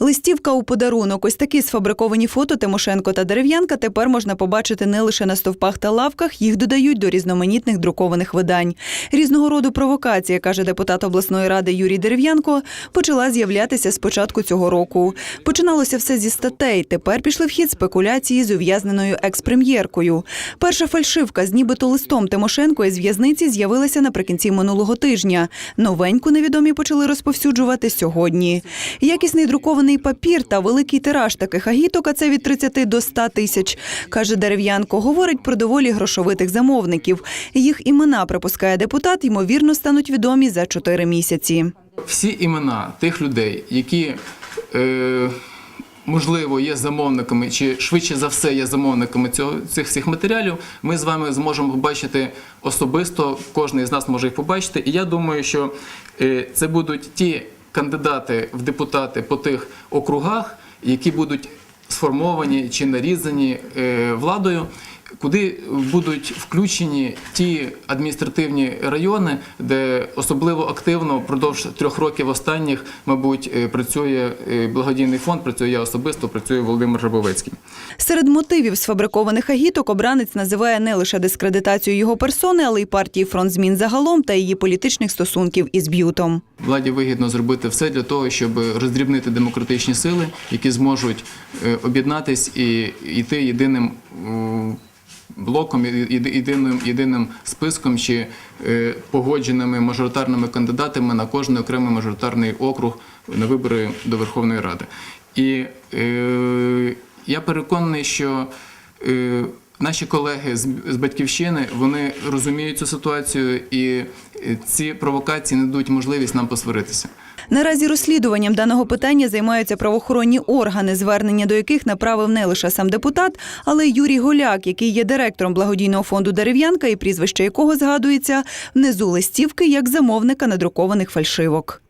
Листівка у подарунок. Ось такі сфабриковані фото Тимошенко та Дерев'янка тепер можна побачити не лише на стовпах та лавках, їх додають до різноманітних друкованих видань. Різного роду провокація, каже депутат обласної ради Юрій Дерев'янко, почала з'являтися з початку цього року. Починалося все зі статей. Тепер пішли в хід спекуляції з ув'язненою експрем'єркою. Перша фальшивка з нібито листом Тимошенко із в'язниці з'явилася наприкінці минулого тижня. Новеньку невідомі почали розповсюджувати сьогодні. Якісний друкований папір та великий тираж таких агіток, а це від 30 до 100 тисяч, каже Дерев'янко, говорить про доволі грошовитих замовників. Їх імена, припускає депутат, ймовірно, стануть відомі за 4 місяці. всі імена тих людей, які е, можливо є замовниками, чи швидше за все є замовниками цього, цих всіх матеріалів, ми з вами зможемо побачити особисто. Кожен з нас може їх побачити. І я думаю, що е, це будуть ті кандидати в депутати по тих округах, які будуть сформовані чи нарізані е, владою. Куди будуть включені ті адміністративні райони, де особливо активно впродовж трьох років останніх, мабуть, е, працює е, благодійний фонд, працює я особисто, працює Володимир Жабовецький. Серед мотивів сфабрикованих агіток обранець називає не лише дискредитацію його персони, але й партії фронт змін загалом та її політичних стосунків із б'ютом. Владі вигідно зробити все для того, щоб роздрібнити демократичні сили, які зможуть е, об'єднатись і йти єдиним блоком, єдиним, єдиним списком чи е, погодженими мажоритарними кандидатами на кожен окремий мажоритарний округ на вибори до Верховної Ради. І е, я переконаний, що е, наші колеги з, батьківщини вони розуміють цю ситуацію, і ці провокації не дадуть можливість нам посваритися. Наразі розслідуванням даного питання займаються правоохоронні органи, звернення до яких направив не лише сам депутат, але й Юрій Голяк, який є директором благодійного фонду Дерев'янка і прізвище якого згадується внизу листівки як замовника надрукованих фальшивок.